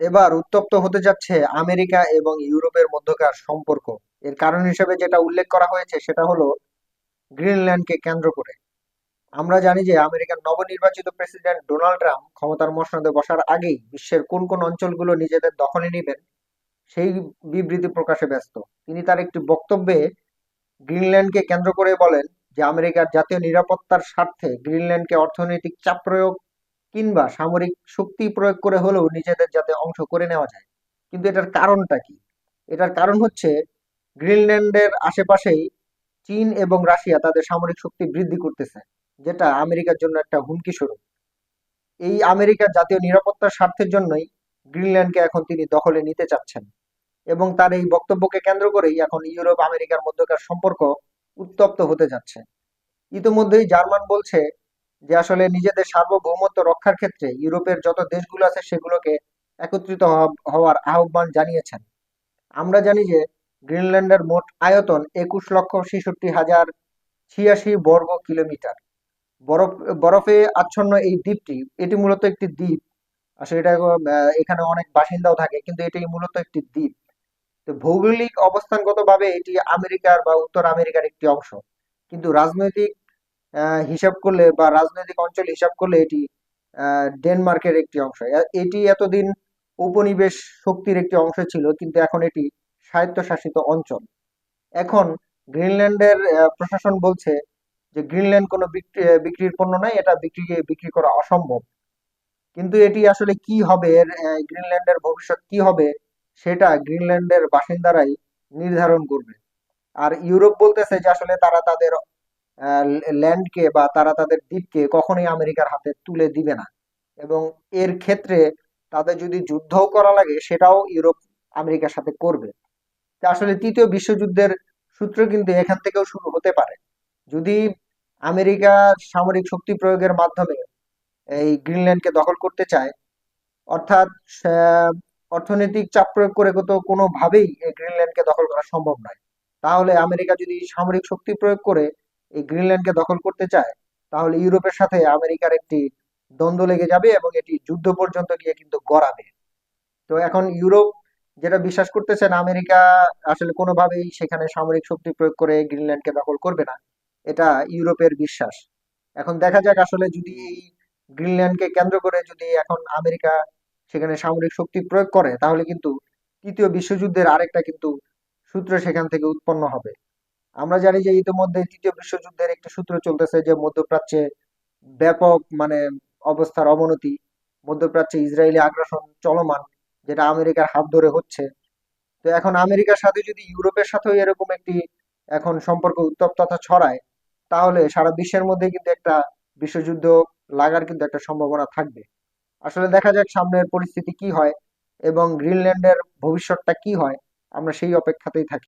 এবার উত্তপ্ত হতে যাচ্ছে আমেরিকা এবং ইউরোপের মধ্যকার সম্পর্ক। এর কারণ হিসেবে যেটা উল্লেখ করা হয়েছে সেটা হলো গ্রিনল্যান্ডকে কেন্দ্র করে। আমরা জানি যে আমেরিকার নবনির্বাচিত প্রেসিডেন্ট ডোনাল্ড ট্রাম্প ক্ষমতার মসনদে বসার আগেই বিশ্বের কোন কোন অঞ্চলগুলো নিজেদের দখলে নেবেন সেই বিবৃতি প্রকাশে ব্যস্ত। তিনি তার একটি বক্তব্যে গ্রিনল্যান্ডকে কেন্দ্র করে বলেন যে আমেরিকার জাতীয় নিরাপত্তার স্বার্থে গ্রিনল্যান্ডকে অর্থনৈতিক চাপ প্রয়োগ কিংবা সামরিক শক্তি প্রয়োগ করে হলেও নিজেদের যাতে অংশ করে নেওয়া যায়। কিন্তু এটার কারণটা কি? এটার কারণ হচ্ছে গ্রিনল্যান্ডের আশেপাশেই চীন এবং রাশিয়া তাদের সামরিক শক্তি বৃদ্ধি করতেছে, যেটা আমেরিকার জন্য একটা হুমকি স্বরূপ। এই আমেরিকার জাতীয় নিরাপত্তার স্বার্থের জন্যই গ্রিনল্যান্ডকে এখন তিনি দখলে নিতে চাচ্ছেন এবং তার এই বক্তব্যকে কেন্দ্র করেই এখন ইউরোপ আমেরিকার মধ্যকার সম্পর্ক উত্তপ্ত হতে যাচ্ছে। ইতোমধ্যেই জার্মান বলছে যে আসলে নিজেদের সার্বভৌমত্ব রক্ষার ক্ষেত্রে ইউরোপের যত দেশগুলো আছে সেগুলোকে একত্রিত হওয়ার আহ্বান জানিয়েছেন। আমরা জানি যে গ্রিনল্যান্ডের মোট আয়তন একুশ লক্ষ ছেষট্টি হাজার ছিয়াশি বর্গ কিলোমিটার। বরফ, বরফে আচ্ছন্ন এই দ্বীপটি, এটি মূলত একটি দ্বীপ। আসলে এটা এখানে অনেক বাসিন্দাও থাকে, কিন্তু এটি মূলত একটি দ্বীপ। তো ভৌগোলিক অবস্থানগতভাবে এটি আমেরিকার বা উত্তর আমেরিকার একটি অংশ। কিন্তু রাজনৈতিক হিসাব করলে বা রাজনৈতিক অঞ্চল হিসাব করলে এটি ডেনমার্কের একটি অংশ। এটি এতদিন উপনিবেশ শক্তির একটি অংশ ছিল, কিন্তু এখন এটি স্বায়ত্তশাসিত অঞ্চল। এখন গ্রিনল্যান্ডের প্রশাসন বলছে যে গ্রিনল্যান্ড কোনো বিক্রি বিক্রির পণ্য নয়, এটা বিক্রি বিক্রি করা অসম্ভব। কিন্তু এটি আসলে কি হবে, এর গ্রিনল্যান্ডের ভবিষ্যৎ কি হবে, সেটা গ্রিনল্যান্ডের বাসিন্দারাই নির্ধারণ করবে। আর ইউরোপ বলতেছে যে আসলে তারা তাদের ল্যান্ডকে বা তারা তাদের দ্বীপকে কখনোই আমেরিকার হাতে তুলে দিবে না। এবং এর ক্ষেত্রে তাদের যদি যুদ্ধও করা লাগে, সেটাও ইউরোপ আমেরিকার সাথে করবে। আসলে তৃতীয় বিশ্বযুদ্ধের সূত্র কিন্তু এখান থেকেও শুরু হতে পারে। যদি আমেরিকা সামরিক শক্তি প্রয়োগের মাধ্যমে এই গ্রিনল্যান্ডকে দখল করতে চায়, অর্থাৎ অর্থনৈতিক চাপ প্রয়োগ করে তো কোনোভাবেই গ্রিনল্যান্ডকে দখল করা সম্ভব নয়। তাহলে আমেরিকা যদি সামরিক শক্তি প্রয়োগ করে এই গ্রিনল্যান্ডকে দখল করতে চায়, তাহলে ইউরোপের সাথে আমেরিকার একটি দ্বন্দ্ব লেগে যাবে এবং এটি যুদ্ধ পর্যন্ত গিয়ে কিন্তু গড়াবে। তো এখন ইউরোপ যেটা বিশ্বাস করতেছেন, আমেরিকা আসলে কোনোভাবেই সেখানে সামরিক শক্তি প্রয়োগ করে গ্রিনল্যান্ডকে দখল করবে না। এটা ইউরোপের বিশ্বাস। এখন দেখা যাক আসলে যদি এই গ্রিনল্যান্ডকে কেন্দ্র করে যদি এখন আমেরিকা সেখানে সামরিক শক্তি প্রয়োগ করে, তাহলে কিন্তু তৃতীয় বিশ্বযুদ্ধের আরেকটা কিন্তু সূত্র সেখান থেকে উৎপন্ন হবে। আমরা জানি যে ইতিমধ্যে তৃতীয় বিশ্বযুদ্ধের একটি সূত্র চলতেছে যে মধ্যপ্রাচ্যে ব্যাপক মানে অবস্থার অবনতি। মধ্যপ্রাচ্যে ইসরায়েলি আগ্রাসন চলমান, যেটা আমেরিকার হাত ধরে হচ্ছে। তো এখন আমেরিকার সাথে যদি ইউরোপের সাথেও এরকম একটি এখন সম্পর্ক উত্তপ্ততা ছড়ায়, তাহলে সারা বিশ্বের মধ্যে কিন্তু একটা বিশ্বযুদ্ধ লাগার কিন্তু একটা সম্ভাবনা থাকবে। আসলে দেখা যাক সামনের পরিস্থিতি কি হয় এবং গ্রিনল্যান্ডের ভবিষ্যৎটা কি হয়, আমরা সেই অপেক্ষাতেই থাকি।